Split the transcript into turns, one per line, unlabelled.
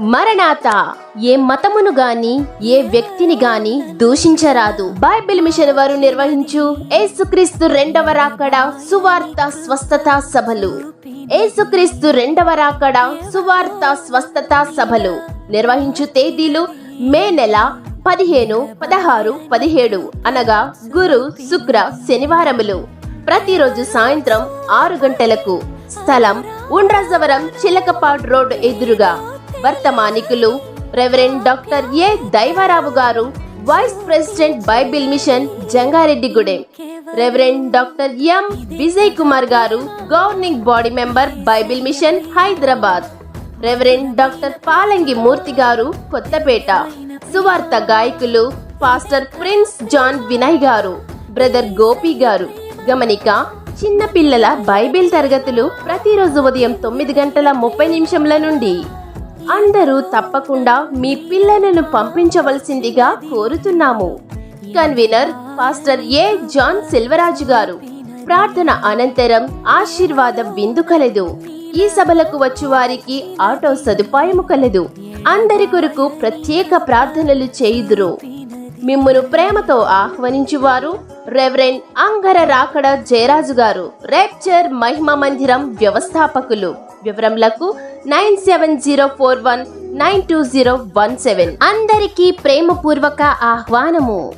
మరణాత. ఏ మతమును గాని ఏ వ్యక్తిని గాని దూషించరాదు. బైబిల్ మిషన్ వారు నిర్వహించు ఏసుక్రీస్తు రెండవ రాకడ సువార్త స్వస్థత సభలు. ఏసుక్రీస్తు రెండవ రాకడ సువార్త స్వస్థత సభలు. నిర్వహించు తేదీలు మే నెల పదిహేను పదహారు పదిహేడు అనగా గురు శుక్ర శనివారములు. ప్రతిరోజు సాయంత్రం ఆరు గంటలకు స్థలం ఉండ్రాజవరం చిలకపాడ్ రోడ్ ఎదురుగా. వర్తమానికులు. రెవరెండ్ డాక్టర్ ఏ దైవారావు గారు vice president Bible mission Jangareddygudem. Reverend doctor M Vijay Kumar గారు governing body member Bible mission Hyderabad reverend doctor Palangi Murthy గారు కొత్తపేట. సువార్త గాయకులు పాస్టర్ ప్రిన్స్ జాన్ వినయ్ గారు బ్రదర్ గోపి గారు. గమనిక చిన్నపిల్లల బైబిల్ తరగతులు ప్రతిరోజు ఉదయం తొమ్మిది గంటల ముప్పై నిమిషంల నుండి. అందరూ తప్పకుండా మీ పిల్లలను పంపించవలసిందిగా కోరుతున్నాము. Convener pastor A John Selvaraju గారు ప్రార్థన అనంతరం ఆశీర్వాదం విందు కలదు. ఈ సభలకు వచ్చు వారికి ఆటో సదుపాయము కలదు. అందరి కొరకు ప్రత్యేక ప్రార్థనలు చేయుదురు. మిమ్మను ప్రేమతో ఆహ్వానించువారు రెవరెండ్ అంగర రాకడ జయరాజు గారు రేప్చర్ మహిమ మందిరం వ్యవస్థాపకులు. వివరములకు nine seven zero four one nine two zero one seven. అందరికీ ప్రేమపూర్వక ఆహ్వానము.